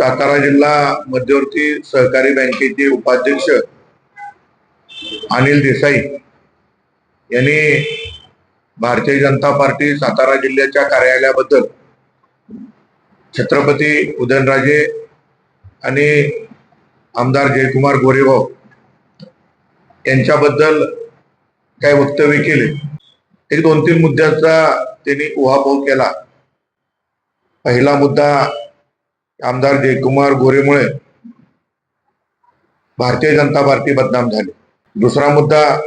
सातारा जिल्हा मध्यवर्ती सहकारी बँकेचे उपाध्यक्ष अनिल देसाई यांनी भारतीय जनता पार्टी सातारा जिल्ह्याच्या कार्यालयाबद्दल छत्रपती उदयनराजे आणि आमदार जयकुमार गोरेभाऊ यांच्याबद्दल काय वक्तव्य केले. एक दोन तीन मुद्द्याचा त्यांनी उहापोह केला. पहिला मुद्दा आमदार जयकुमार गोरेमुळे भारतीय जनता पार्टी बदनाम झाली. दुसरा मुद्दा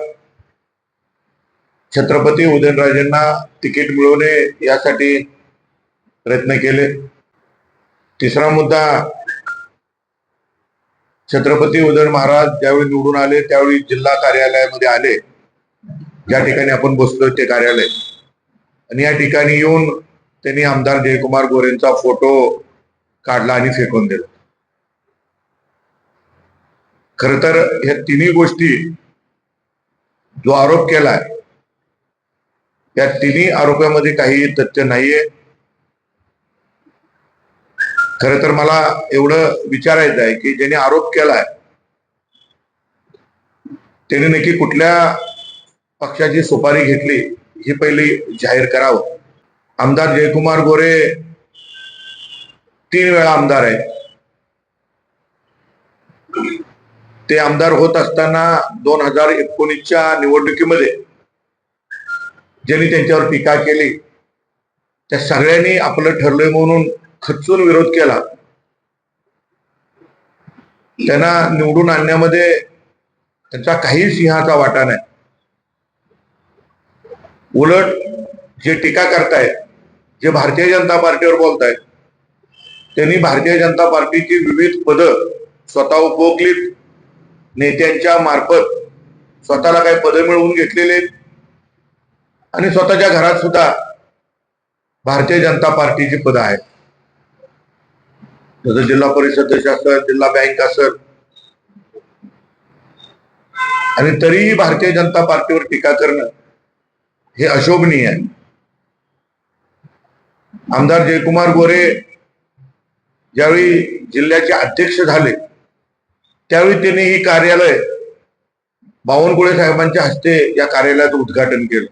छत्रपती उदयनराजेंना तिकीट मिळवणे यासाठी प्रयत्न केले. तिसरा मुद्दा छत्रपती उदयन महाराज ज्यावेळी निवडून आले त्यावेळी जिल्हा कार्यालयामध्ये आले. ज्या ठिकाणी आपण बसलोय ते कार्यालय. आणि या ठिकाणी येऊन त्यांनी आमदार जयकुमार गोरेंचा फोटो काढला आणि फेकून दिला. खर तर ह्या तिन्ही गोष्टी जो आरोप केलाय या तिन्ही आरोपामध्ये काही तथ्य नाहीये. खर तर मला एवढं विचारायचं आहे की ज्याने आरोप केलाय त्याने नक्की कुठल्या पक्षाची सुपारी घेतली ही पहिली जाहीर करावं. आमदार जयकुमार गोरे तीन वेळा आमदार आहेत. ते आमदार होत असताना दोन हजार एकोणीसच्या निवडणुकीमध्ये ज्यांनी त्यांच्यावर टीका केली त्या सगळ्यांनी आपलं ठरलंय म्हणून खचून विरोध केला. त्यांना निवडून आणण्यामध्ये त्यांचा काही सिंहाचा वाटा नाही. उलट जे टीका करतायत जे भारतीय जनता पार्टीवर बोलतायत त्यांनी भारतीय जनता पार्टीची विविध पदं स्वतः उपभोगलीत नेत्यांच्या मार्फत स्वतःला काही पदं मिळवून घेतलेले आहेत. आणि स्वतःच्या घरात सुद्धा भारतीय जनता पार्टीची पदं आहेत. जसं जिल्हा परिषद सदस्य असेल जिल्हा बँक असेल आणि तरीही भारतीय जनता पार्टीवर टीका करणं हे अशोभनीय आहे. आमदार जयकुमार गोरे ज्यावेळी जिल्ह्याचे अध्यक्ष झाले त्यावेळी त्यांनी ही कार्यालय बावनकुळे साहेबांच्या हस्ते या कार्यालयाचं उद्घाटन केलं.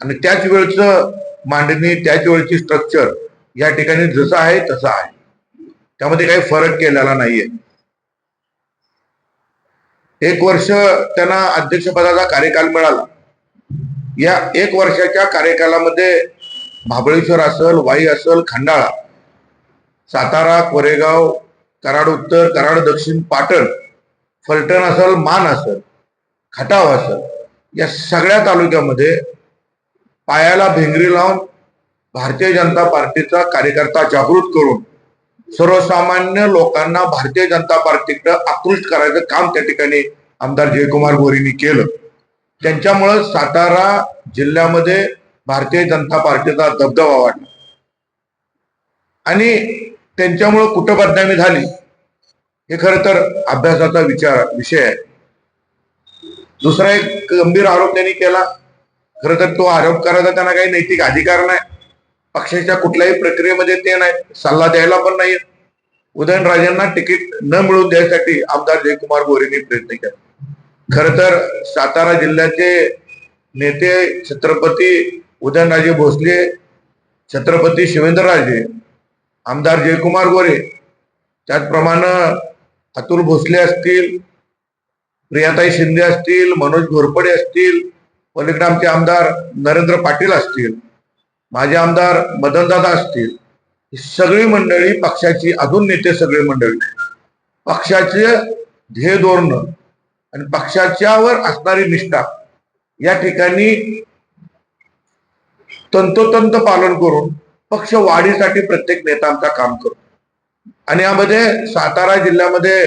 आणि त्याच वेळचं मांडणी त्याच वेळची स्ट्रक्चर या ठिकाणी जसं आहे तसं आहे. त्यामध्ये काही फरक केलेला नाहीये. एक वर्ष त्यांना अध्यक्षपदाचा कार्यकाल मिळाला. या एक वर्षाच्या कार्यकालामध्ये महाबळेश्वर असल वाई असल खंडाळा सातारा कोरेगाव कराड उत्तर कराड दक्षिण पाटण फलटण असल मान असल खटाव असल या सगळ्या तालुक्यामध्ये पायाला भिंगरी लावून भारतीय जनता पार्टीचा कार्यकर्ता जागृत करून सर्वसामान्य लोकांना भारतीय जनता पार्टीकडे आकृष्ट करायचं काम त्या ठिकाणी आमदार जयकुमार गोरेंनी केलं. त्यांच्यामुळं सातारा जिल्ह्यामध्ये भारतीय जनता पार्टीचा दबदबा वाढला. आणि त्यांच्यामुळं कुठं बदनामी झाली हे खरं तर अभ्यासाचा विचार विषय आहे. दुसरा एक गंभीर आरोप त्यांनी केला खरं तर तो आरोप करायचा त्यांना काही नैतिक अधिकार नाही. पक्षाच्या कुठल्याही प्रक्रियेमध्ये ते नाही सल्ला द्यायला पण नाही उदयनराजेंना तिकीट न मिळवून द्यायसाठी आमदार जयकुमार गोरेंनी प्रयत्न केला. खर तर सातारा जिल्ह्याचे नेते छत्रपती उदयनराजे भोसले छत्रपती शिवेंद्रराजे आमदार जयकुमार गोरे. त्याचप्रमाणे अतुल भोसले असतील प्रियाताई शिंदे असतील मनोज घोरपडे असतील पलीकडे आमचे आमदार नरेंद्र पाटील असतील माझे आमदार मदनदादा असतील ही सगळी मंडळी पक्षाची अजून नेते सगळे मंडळी पक्षाचे ध्येय धोरण आणि पक्षाच्यावर असणारी निष्ठा या ठिकाणी तंतोतंत पालन करून पक्ष वाढीसाठी प्रत्येक नेता आमचा काम करतो. आणि यामध्ये सातारा जिल्ह्यामध्ये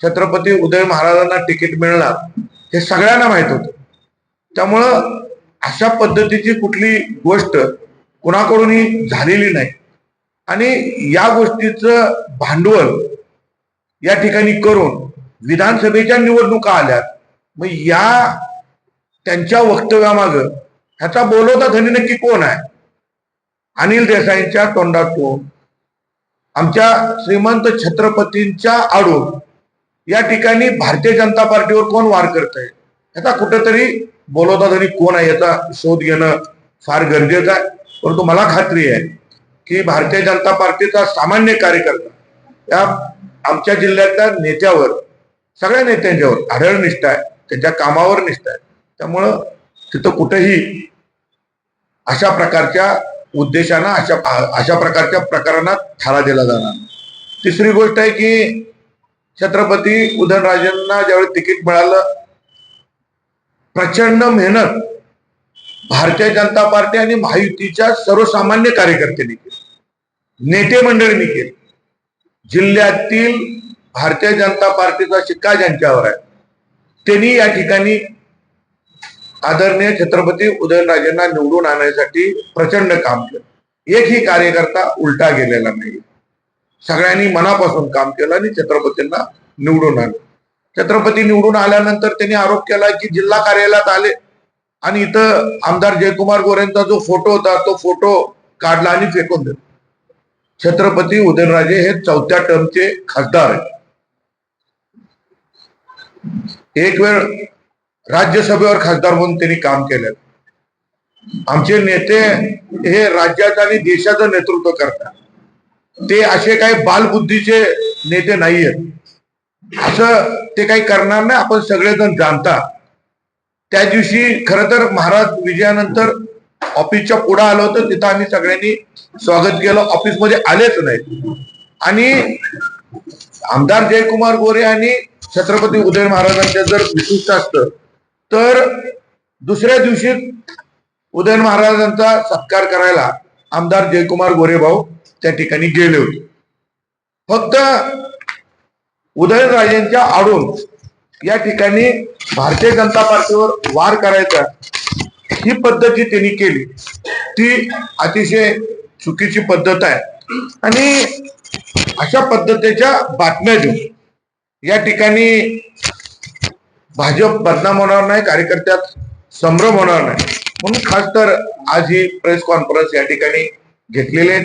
छत्रपती उदय महाराजांना तिकीट मिळणार हे सगळ्यांना माहीत होतं. त्यामुळं अशा पद्धतीची कुठली गोष्ट कुणाकडूनही झालेली नाही. आणि या गोष्टीचं भांडवल या ठिकाणी करून विधानसभेच्या निवडणुका आल्यात मग या त्यांच्या वक्तव्यामाग ह्याचा बोलवता धनी नक्की कोण आहे? अनिल देसाईंच्या तोंडातून आमच्या श्रीमंत छत्रपतींच्या आडून या ठिकाणी भारतीय जनता पार्टीवर कोण वार करत आहे याचा कुठेतरी बोलवता धनी कोण आहे याचा शोध घेणं फार गरजेचं आहे. परंतु मला खात्री आहे की भारतीय जनता पार्टीचा सामान्य कार्यकर्ता या आमच्या जिल्ह्यातल्या नेत्यावर सगळ्या नेत्यांच्यावर आढळ निष्ठा आहे त्यांच्या कामावर निष्ठा आहे. त्यामुळं तिथं कुठेही अशा प्रकारच्या उद्देशानं अशा अशा प्रकारच्या प्रकरणात थारा दिला जाणार. तिसरी गोष्ट आहे की छत्रपती उदयनराजेंना ज्यावेळी तिकीट मिळालं प्रचंड मेहनत भारतीय जनता पार्टी आणि महायुतीच्या सर्वसामान्य कार्यकर्त्यांनी केली. नेते मंडळींनी केली. जिल्ह्यातील भारतीय जनता पार्टीचा शिक्का ज्यांच्यावर आहे त्यांनी या ठिकाणी आदरणीय छत्रपती उदयनराजेंना निवडून आणण्यासाठी प्रचंड काम केलं. एकही कार्यकर्ता उलटा गेलेला नाही. सगळ्यांनी मनापासून काम केलं आणि छत्रपतींना निवडून आणलं. छत्रपती निवडून आल्यानंतर त्यांनी आरोप केला की जिल्हा कार्यालयात आले आणि इथं आमदार जयकुमार गोरेंचा जो फोटो होता तो फोटो काढला आणि फेकून दिला. छत्रपती उदयनराजे हे चौथ्या टर्मचे खासदार आहेत. एक वेळ राज्यसभेवर खासदार म्हणून त्यांनी काम केलं. आमचे नेते हे राज्याचं आणि देशाचं नेतृत्व करतात. ते असे काही बालबुद्धीचे नेते नाही आहेत असं ते काही करणार नाही आपण सगळेजण जाणता. त्या दिवशी खर तर महाराज विजयानंतर ऑफिसच्या पुढे आलो होतं तिथं आम्ही सगळ्यांनी स्वागत केलं. ऑफिसमध्ये आलेच नाही आणि आमदार जयकुमार गोरे आणि छत्रपती उदय महाराजांच्या जर विशिष्ट असतं तर दुसऱ्या दिवशी उदयन महाराजांचा सत्कार करायला आमदार जयकुमार गोरे भाऊ त्या ठिकाणी गेले होते. फक्त उदयनराजेंच्या आडून या ठिकाणी भारतीय जनता पार्टीवर वार करायचा ही पद्धत जी त्यांनी केली. ती अतिशय चुकीची पद्धत आहे. आणि अशा पद्धतीच्या बातम्या देऊन या ठिकाणी भाजप बदनाम होणार नाही कार्यकर्त्यात संभ्रम होणार नाही. म्हणून खास तर आज ही प्रेस कॉन्फरन्स या ठिकाणी घेतलेले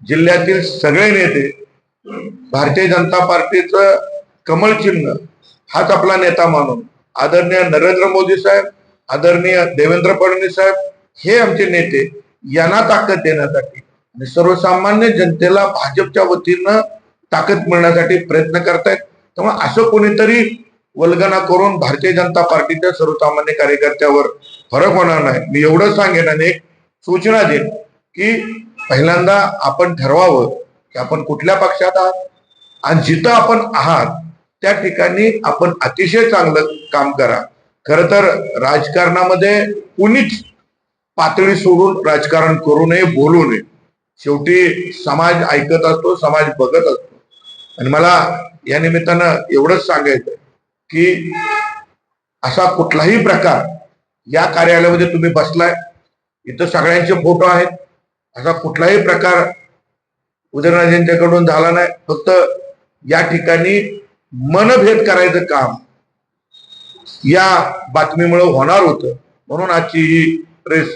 जिल्ह्यातील सगळे नेते भारतीय जनता पार्टीचं कमळ चिन्ह हाच आपला नेता मानून आदरणीय नरेंद्र मोदी साहेब आदरणीय देवेंद्र फडणवीस साहेब हे आमचे नेते यांना ताकद देण्यासाठी आणि सर्वसामान्य जनतेला भाजपच्या वतीनं ताकद मिळण्यासाठी प्रयत्न करतायत. त्यामुळे असं कोणीतरी वल्गना करून भारतीय जनता पार्टीच्या सर्वसामान्य कार्यकर्त्यावर फरक होणार नाही. मी एवढं सांगेन आणि एक सूचना देईन की पहिल्यांदा आपण ठरवावं की आपण कुठल्या पक्षात आहात आणि जिथं आपण आहात त्या ठिकाणी आपण अतिशय चांगलं काम करा. खर तर राजकारणामध्ये कुणीच पातळी सोडून राजकारण करू नये बोलू नये. शेवटी समाज ऐकत असतो समाज बघत असतो. आणि मला या निमित्तानं एवढंच सांगायचं की असा कुठलाही प्रकार या कार्यालयामध्ये तुम्ही बसलाय इथं सगळ्यांचे फोटो आहेत असा कुठलाही प्रकार उदयनराजेंच्याकडून झाला नाही. फक्त या ठिकाणी मनभेद करायचं काम या बातमीमुळे होणार होतं. म्हणून आजची ही प्रेस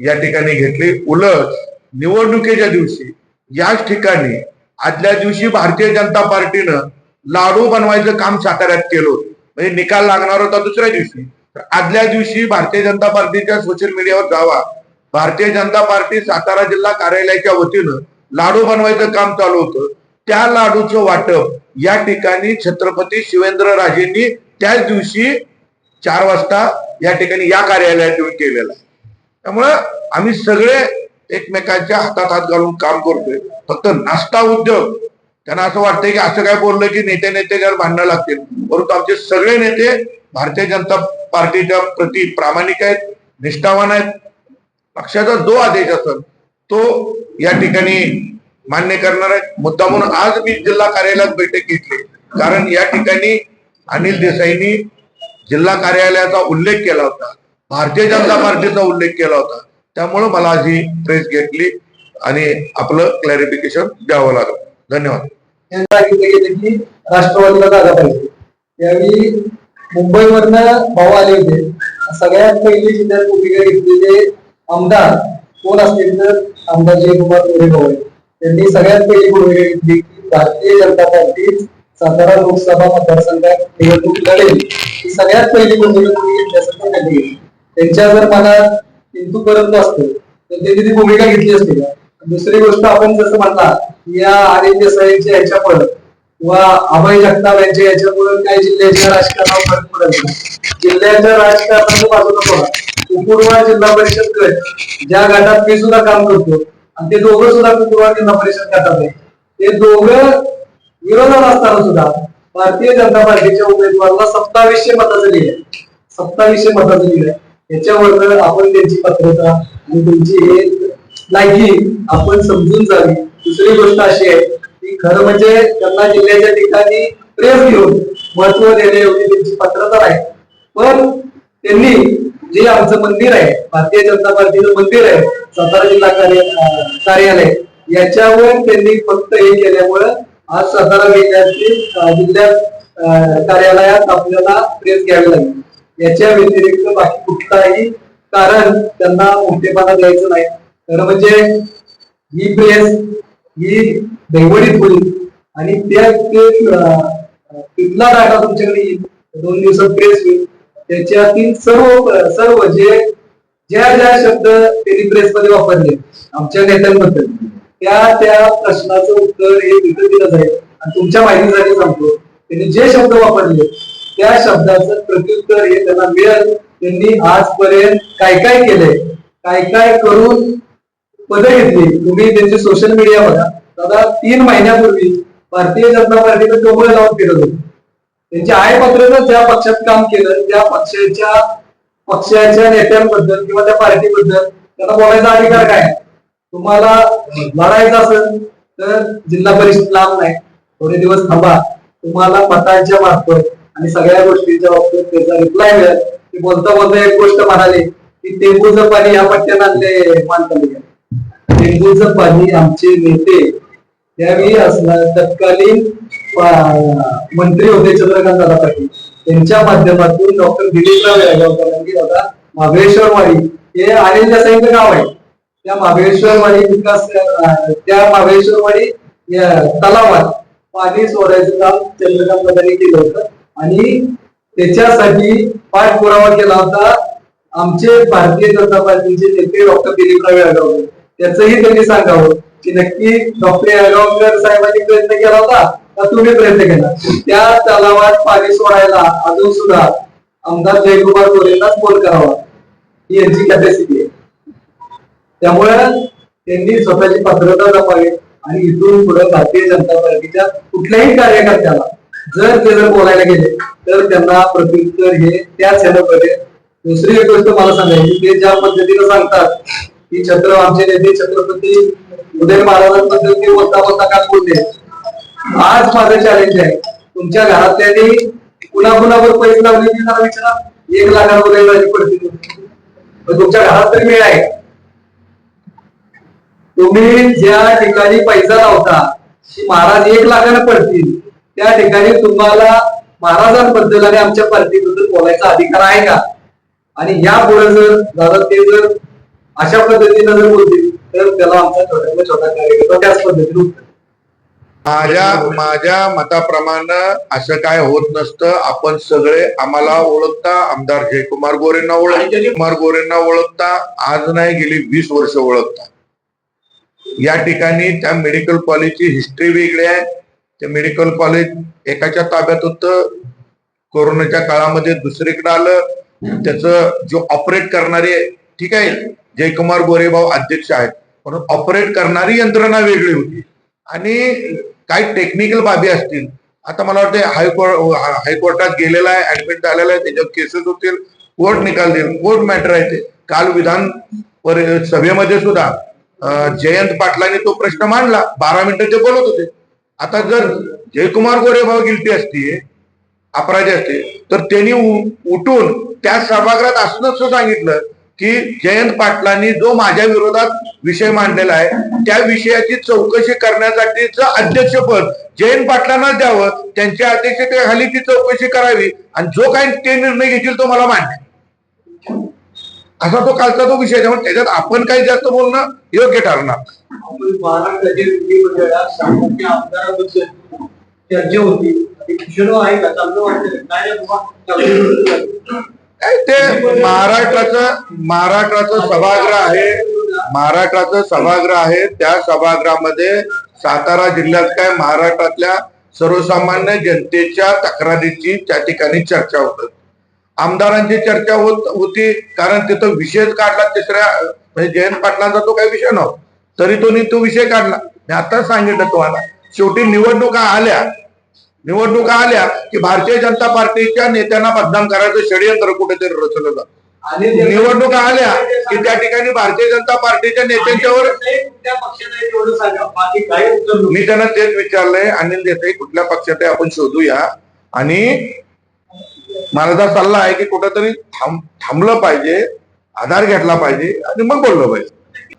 या ठिकाणी घेतली. उलट निवडणुकीच्या दिवशी याच ठिकाणी आदल्या दिवशी भारतीय जनता पार्टीनं लाडू बनवायचं काम साताऱ्यात केलं होतं. म्हणजे निकाल लागणार होता दुसऱ्या दिवशी. तर आदल्या दिवशी भारतीय जनता पार्टीच्या सोशल मीडियावर जावा. भारतीय जनता पार्टी सातारा जिल्हा कार्यालयाच्या वतीनं लाडू बनवायचं काम चालू होतं. त्या लाडूचं वाटप या ठिकाणी छत्रपती शिवेंद्र राजेंनी त्याच दिवशी चार वाजता या ठिकाणी या कार्यालयात येऊन केलेलं आहे. त्यामुळं आम्ही सगळे एकमेकांच्या हातात हात घालून काम करतोय. फक्त नाश्ता उद्योग. त्यांना असं वाटतंय की असं काय बोललं की नेते नेत्याच्यावर भांडणं लागतील. परंतु आमचे सगळे नेते भारतीय जनता पार्टीच्या प्रती प्रामाणिक आहेत निष्ठावान आहेत. पक्षाचा जो आदेश असेल तो या ठिकाणी मान्य करणार आहे मुद्दा म्हणून आज मी जिल्हा कार्यालयात बैठक घेतली. कारण या ठिकाणी अनिल देसाईंनी जिल्हा कार्यालयाचा उल्लेख केला होता. भारतीय जनता पार्टीचा उल्लेख केला होता. त्यामुळं मला आज ही प्रेस घेतली आणि आपलं क्लॅरिफिकेशन द्यावं लागलं. धन्यवाद. राष्ट्रवादीला जागा पाहिजे. त्यावेळी मुंबईवरनं भाऊ आले होते. सगळ्यात पहिली जिल्ह्यात भूमिका घेतलेले आमदार कोण असतील तर आमदार जयकुमार मोरे भाऊ त्यांनी सगळ्यात पहिली भूमिका घेतली की भारतीय जनता पार्टी सातारा लोकसभा मतदारसंघात निवडणूक लढेल. ही सगळ्यात पहिली भूमिका तुम्ही घेतल्यासारखं त्यांनी घेतली. त्यांच्या जर मनात हिंदू परंतु असतो तर त्यांनी ती भूमिका घेतली असते का? दुसरी गोष्ट आपण जसं म्हणला या अनिल ह्याच्या ह्याच्यामुळे किंवा अभय जगताप यांच्या याच्यामुळे काही जिल्ह्याच्या राजकारणावर फरक पडत नाही. जिल्ह्याच्या राजकारणाच्या बाजूला बघा कुकुरवा जिल्हा परिषद गट ज्या गटात मी सुद्धा काम करतो आणि ते दोघं सुद्धा कुकुरवा जिल्हा परिषद गटात आहे ते दोघं विरोधात असताना सुद्धा भारतीय जनता पार्टीच्या उमेदवाराला सत्तावीसशे मताचं लिहिलंय. सत्तावीसशे मताचं लिहिलंय. याच्यावर आपण त्यांची पात्रता आणि त्यांची हे लायकी आपण समजून जावी. दुसरी गोष्ट अशी आहे खरं म्हणजे त्यांना जिल्ह्याच्या ठिकाणी प्रेस घेऊन महत्त्व देणे एवढी त्यांची पात्रता आहे. पण त्यांनी जे आमचं मंदिर आहे भारतीय जनता पार्टीचं मंदिर आहे सातारा जिल्हा कार्य कार्यालय याच्यावर त्यांनी फक्त हे केल्यामुळं आज सातारा जिल्ह्यातील जिल्ह्यात कार्यालयात आपल्याला प्रेस घ्यावी लागली. याच्या व्यतिरिक्त बाकी कुठलाही कारण त्यांना मोठेपणा द्यायचं नाही. तर म्हणजे ही प्रेस ही दैवडीत होईल आणि त्या तिथला डाटा तुमच्याकडे येईल दोन दिवसात प्रेस होईल. त्याच्यातील सर्व सर्व जे ज्या ज्या शब्द त्यांनी प्रेस मध्ये वापरले आमच्या नेत्यांबद्दल त्या त्या प्रश्नाचं उत्तर हे तिथं दिलं जाईल. आणि तुमच्या माहितीसाठी सांगतो त्यांनी जे शब्द वापरले त्या शब्दाचं प्रत्युत्तर हे त्यांना मिळेल. त्यांनी आजपर्यंत काय काय केलंय काय काय करून पद घेतली तुम्ही त्यांची सोशल मीडिया बघा. दादा तीन महिन्यापूर्वी भारतीय जनता पार्टीनं टोमळे लावून फिरत होते. त्यांचे आहे पत्रच ज्या पक्षात काम केलं त्या पक्षाच्या पक्षाच्या नेत्यांबद्दल किंवा त्या पार्टीबद्दल त्यांना बोलायचा अधिकार काय? तुम्हाला लढायचं असेल तर जिल्हा परिषद लांब नाही. थोडे दिवस थांबा. तुम्हाला मतांच्या मार्फत आणि सगळ्या गोष्टीच्या बाबतीत त्याचा रिप्लाय मिळेल. की बोलता बोलता एक गोष्ट म्हणाली की टेंबूचं पाणी या पट्ट्यानं आणले मानतालिका टेंबूचं पाणी आमचे नेते त्यावेळी असणार तत्कालीन मंत्री होते चंद्रकांत दादा पाटील. त्यांच्या माध्यमातून डॉक्टर दिलीपराव येळगावकरांनी दादा म्हणजे महाबळेश्वरवाडी हे अनिल देसाईंचं गाव आहे. त्या महाबळेश्वरवाडी विकास त्या महाबळेश्वरवाडी तलावात पाणी सोडायचं काम चंद्रकांत दादांनी केलं होतं. आणि त्याच्यासाठी पाठपुरावा केला होता. आमचे भारतीय जनता पार्टीचे नेते डॉक्टर दिलीपराव यागावकर त्याचंही त्यांनी सांगावं. की नक्की डॉक्टर येळगावकर साहेबांनी प्रयत्न केला होता का तुम्ही प्रयत्न केला. त्या तलावात पाणी सोडायला अजून सुद्धा आमदार जयकुमार गोरेंनाच फोन करावा. ही यांची कॅपॅसिटी आहे. त्यामुळे त्यांनी स्वतःची पात्रता जपावी आणि इथून पुढे भारतीय जनता पार्टीच्या कुठल्याही कार्यकर्त्याला जर ते जर बोलायला गेले तर त्यांना प्रत्युत्तर हे त्याच ह्यानं दुसरी एक गोष्ट मला सांगायची ते ज्या पद्धतीनं सांगतात की छत्र आमचे नेते छत्रपती उदय महाराजांबद्दल ते बोलता बोलता काय बोलले. आज माझं चॅलेंज आहे. तुमच्या घरातल्यानी कुणा कुणावर पैसे लावले मी मला विचारा. एक लाखावर राजी पडतील. तुमच्या घरात तरी मिळ आहे. तुम्ही ज्या ठिकाणी पैसा लावता महाराज एक लाखानं पडतील. त्या ठिकाणी तुम्हाला महाराजांबद्दल आणि आमच्या पार्टीबद्दल बोलायचा अधिकार आहे का? आणि या पुढे जर दादा ते जर अशा पद्धतीनं जर बोलतील तर त्याला आमचा छोट्यातला छोटा कार्यकर्ता त्याच पद्धतीने उत्तर माझ्या माझ्या मताप्रमाणे असं काय होत नसतं. आपण सगळे आम्हाला ओळखता. आमदार जयकुमार गोरेंना ओळखता कुमार गोरेंना ओळखता. आज नाही गेली वीस वर्ष ओळखता. या ठिकाणी त्या मेडिकल कॉलेजची हिस्ट्री वेगळी आहे. ते मेडिकल कॉलेज एकाच्या ताब्यात होतं. कोरोनाच्या काळामध्ये दुसरीकडे आलं. त्याचं जो ऑपरेट करणारे ठीक आहे? जयकुमार गोरेबाव अध्यक्ष आहेत. म्हणून ऑपरेट करणारी यंत्रणा वेगळी होती. आणि काही टेक्निकल बाबी असतील. आता मला वाटते हायकोर्ट हायकोर्टात गेलेला आहे ऍडमिट झालेला आहे त्याच्यावर केसेस होतील कोर्ट निकाल देईल कोर्ट मॅटर आहे ते. काल विधान परि- सभेमध्ये सुद्धा जयंत पाटलांनी तो प्रश्न मांडला. बारा मिनिटं ते बोलत होते. आता जर जयकुमार गोरेभाव गिलती असते अपराधी असते तर त्यांनी उठून त्या सभागृहात असं सांगितलं. की जयंत पाटलांनी जो माझ्या विरोधात विषय मांडलेला आहे त्या विषयाची चौकशी करण्यासाठीच अध्यक्षपद जयंत पाटलांना द्यावं त्यांच्या अध्यक्षतेखाली ती चौकशी करावी आणि जो काही ते निर्णय घेतील तो मला मान्य असा तो कालचा तो विषय त्यामुळे त्याच्यात आपण काही जास्त बोलणं योग्य ठरणार आपण महाराष्ट्राच्या विधिमंडळात सामान्य होती. ते काय ते महाराष्ट्राचं महाराष्ट्राचं सभागृह आहे. महाराष्ट्राचं सभागृह आहे. त्या सभागृहामध्ये सातारा जिल्ह्यात काय महाराष्ट्रातल्या सर्वसामान्य जनतेच्या तक्रारीची त्या ठिकाणी चर्चा होत. आमदारांची चर्चा होत होती. कारण तिथं विषयच काढला तिसऱ्या म्हणजे जयंत पाटलांचा तो काही विषय नव्हता. तरी तो तो विषय काढला. मी आता सांगितलं तुम्हाला. शेवटी निवडणुका आल्या. निवडणुका आल्या की भारतीय जनता पार्टीच्या नेत्यांना बदनाम करायचं षडयंत्र कुठेतरी रचलं जातं. आणि निवडणुका आल्या की त्या ठिकाणी भारतीय जनता पार्टीच्या नेत्यांच्यावर. मी त्यांना तेच विचारलंय अनिल देसाई कुठल्या पक्षात आहे आपण शोधूया. आणि माझा सल्ला आहे की कुठंतरी थांब थांबलं पाहिजे आधार घेतला पाहिजे आणि मग बोललं पाहिजे.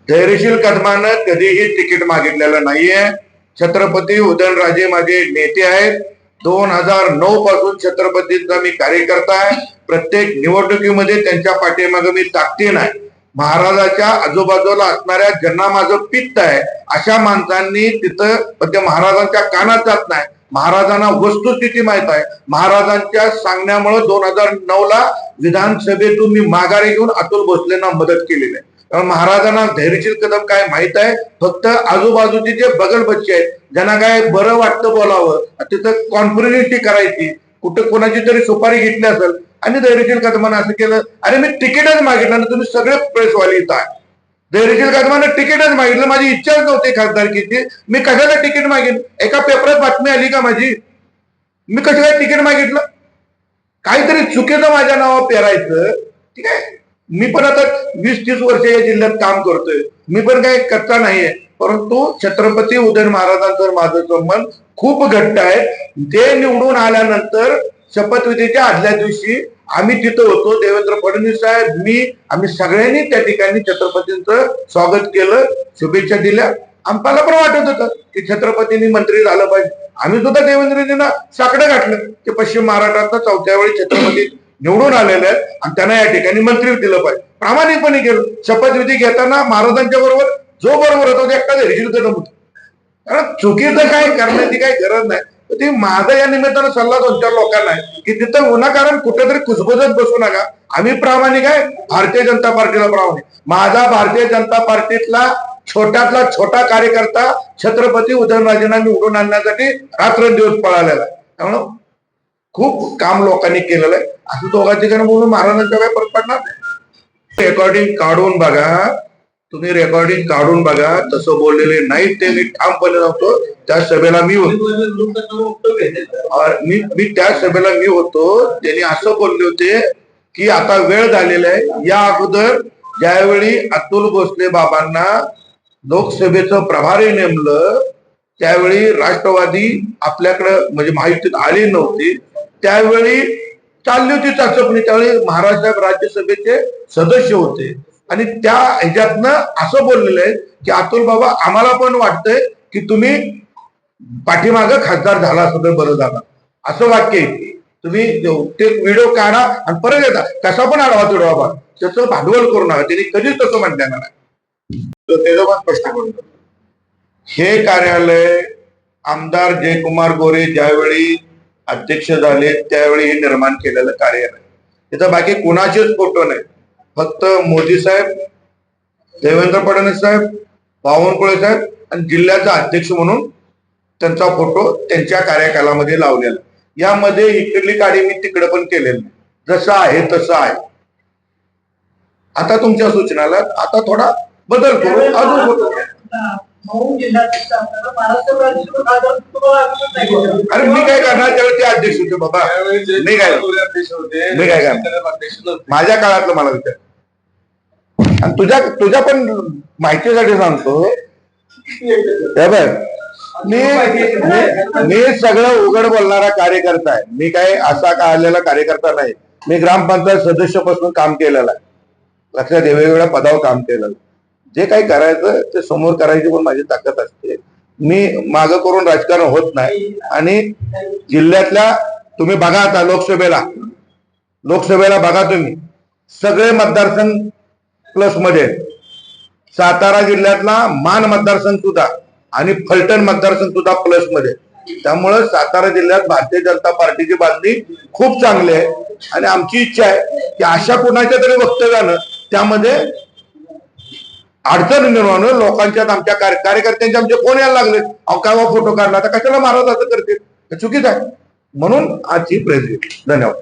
धैर्यशील कदमानं कधीही तिकीट मागितलेलं नाहीये. छत्रपती उदयनराजे माझे नेते आहेत. दोन हजार नऊ पासून छत्रपतींचा मी कार्यकर्ता आहे. प्रत्येक निवडणुकीमध्ये त्यांच्या पाठीमागे मी ताकदीन आहे महाराजाच्या आजूबाजूला असणाऱ्या ज्यांना माझं पित्त आहे अशा माणसांनी तिथं ते महाराजांच्या कानात जात नाही. महाराजांना वस्तुस्थिती माहीत आहे. महाराजांच्या सांगण्यामुळे दोन हजार नऊ ला विधानसभेतून मी माघारी घेऊन अतुल भोसलेंना मदत केलेली आहे. महाराजांना धैर्यशील कदम काय माहीत आहे? फक्त आजूबाजूचे जे बगल बच्चे आहेत ज्यांना काय बरं वाटतं बोलावं तिथं कॉन्फरन्सची करायची. कुठं कोणाची तरी सुपारी घेतली असेल आणि धैर्यशील कदमानं असं केलं अरे मी तिकीटच मागितलं आणि तुम्ही सगळे प्रेसवाले इथं आहे. धैर्यशील कदमानं तिकीटच मागितलं माझी इच्छाच नव्हती खासदारकीची. मी कशाला तिकीट मागेन? एका पेपरात बातमी आली का माझी? मी कसं काय तिकीट मागितलं? काहीतरी चुकीचं माझ्या नावावर पेरायचं. ठीक आहे? मी पण आता वीस तीस वर्ष या जिल्ह्यात काम करतोय. मी पण काही कच्चा नाहीये. परंतु छत्रपती उदयन महाराजांचं माझं संबंध खूप घट्ट आहे. ते निवडून आल्यानंतर शपथविधीच्या आदल्या दिवशी आम्ही तिथं होतो. देवेंद्र फडणवीस साहेब मी आम्ही सगळ्यांनी त्या ठिकाणी छत्रपतींचं स्वागत केलं शुभेच्छा दिल्या. आम्हाला पण वाटत होतं की छत्रपतींनी मंत्री झालं पाहिजे. आम्ही सुद्धा देवेंद्रजींना साकडं घातलं की पश्चिम महाराष्ट्रातलं चौथ्या वेळी छत्रपती निवडून आलेले आहेत आणि त्यांना या ठिकाणी मंत्री दिलं पाहिजे. प्रामाणिकपणे केलं. शपथविधी घेताना महाराजांच्या बरोबर जो बरोबर होता तो एकटा नमूद कदम कारण चुकीचं काय करण्याची काही गरज नाही. ती माझा या निमित्तानं सल्ला दोन चार लोकांना आहे की तिथं विनाकारण कुठेतरी कुसबुजत बसू नका. आम्ही प्रामाणिक आहे भारतीय जनता पार्टीला प्रामाणिक. माझा भारतीय जनता पार्टीतला छोट्यातला छोटा कार्यकर्ता छत्रपती उदयनराजेंना निवडून आणण्यासाठी रात्रंदिवस पळालेला आहे. त्यामुळं खूप काम लोकांनी केलेलं आहे. असं दोघांची कारण बोलून महाराजांचा काय फरक पडणार नाही. रेकॉर्डिंग काढून बघा. तुम्ही रेकॉर्डिंग काढून बघा. तसं बोललेले नाही ते. मी ठामपणे नव्हतो त्या सभेला मी होतो. मी मी त्या सभेला मी होतो. त्यांनी असं बोलले होते की आता वेळ झालेला आहे. या अगोदर ज्यावेळी अतुल भोसले बाबांना लोकसभेचं प्रभारी नेमलं त्यावेळी राष्ट्रवादी आपल्याकडं म्हणजे माहितीत आली नव्हती. त्यावेळी चालली होती चाचपणी. त्यावेळी महाराष्ट्र राज्यसभेचे सदस्य होते. आणि त्या ह्याच्यातनं असं बोललेलं आहे की अतुल बाबा आम्हाला पण वाटतंय की तुम्ही पाठीमागं खासदार झाला सगळं बरं झालं. असं वाक्य आहे. तुम्ही ते व्हिडिओ काढा आणि परत येता. कसा पण आढावा तुडवा त्याचं भांडवल करू नका. त्यांनी कधीच तसं म्हटलं नाही. त्याचं पण स्पष्ट करून हे कार्यालय आमदार जयकुमार गोरे ज्यावेळी अध्यक्ष झाले त्यावेळी हे निर्माण केलेलं कार्यालय. त्याचा बाकी कुणाचेच फोटो नाही फक्त मोदी साहेब देवेंद्र फडणवीस साहेब बावनकुळे साहेब आणि जिल्ह्याचा अध्यक्ष म्हणून त्यांचा फोटो त्यांच्या कार्यकालामध्ये लावलेला. यामध्ये इकडली गाडी मी तिकडे पण केलेली नाही. जसं आहे तसं आहे. आता तुमच्या सूचनाला आता थोडा बदल करू. अजून फोटो मऊ महाराष्ट्र. अरे मी काय करणार? त्यावेळी ते अध्यक्ष होते बाबा. मी काय? मी काय करणार? माझ्या काळातलं मला विचार. आणि तुझ्या तुझ्या पण माहितीसाठी सांगतो. मी मी- मी सगळं उघड बोलणारा कार्यकर्ता आहे. मी काय असा का आलेला कार्यकर्ता नाही. मी ग्रामपंचायत सदस्यापासून काम केलेलं आहे. लक्षात वेगवेगळ्या पदावर काम केलं जे काही करायचं ते समोर करायची पण माझी ताकद असते. मी माग करून राजकारण होत नाही. आणि जिल्ह्यातल्या तुम्ही बघा आता लोकसभेला. लोकसभेला बघा तुम्ही. सगळे मतदारसंघ प्लसमध्ये सातारा जिल्ह्यातला मान मतदारसंघ सुद्धा आणि फलटण मतदारसंघ सुद्धा प्लसमध्ये त्यामुळं सातारा जिल्ह्यात भारतीय जनता पार्टीची बातमी खूप चांगली आहे. आणि आमची इच्छा आहे की अशा कुणाच्या तरी वक्तव्यानं त्यामध्ये अडचण निर्माण होईल. लोकांच्यात आमच्या कार्यकर्त्यांच्या आमचे फोन यायला लागले अहो काय फोटो काढला तर कशाला मारत असं करते चुकीच आहे. म्हणून आजची प्रेस घेतली. धन्यवाद.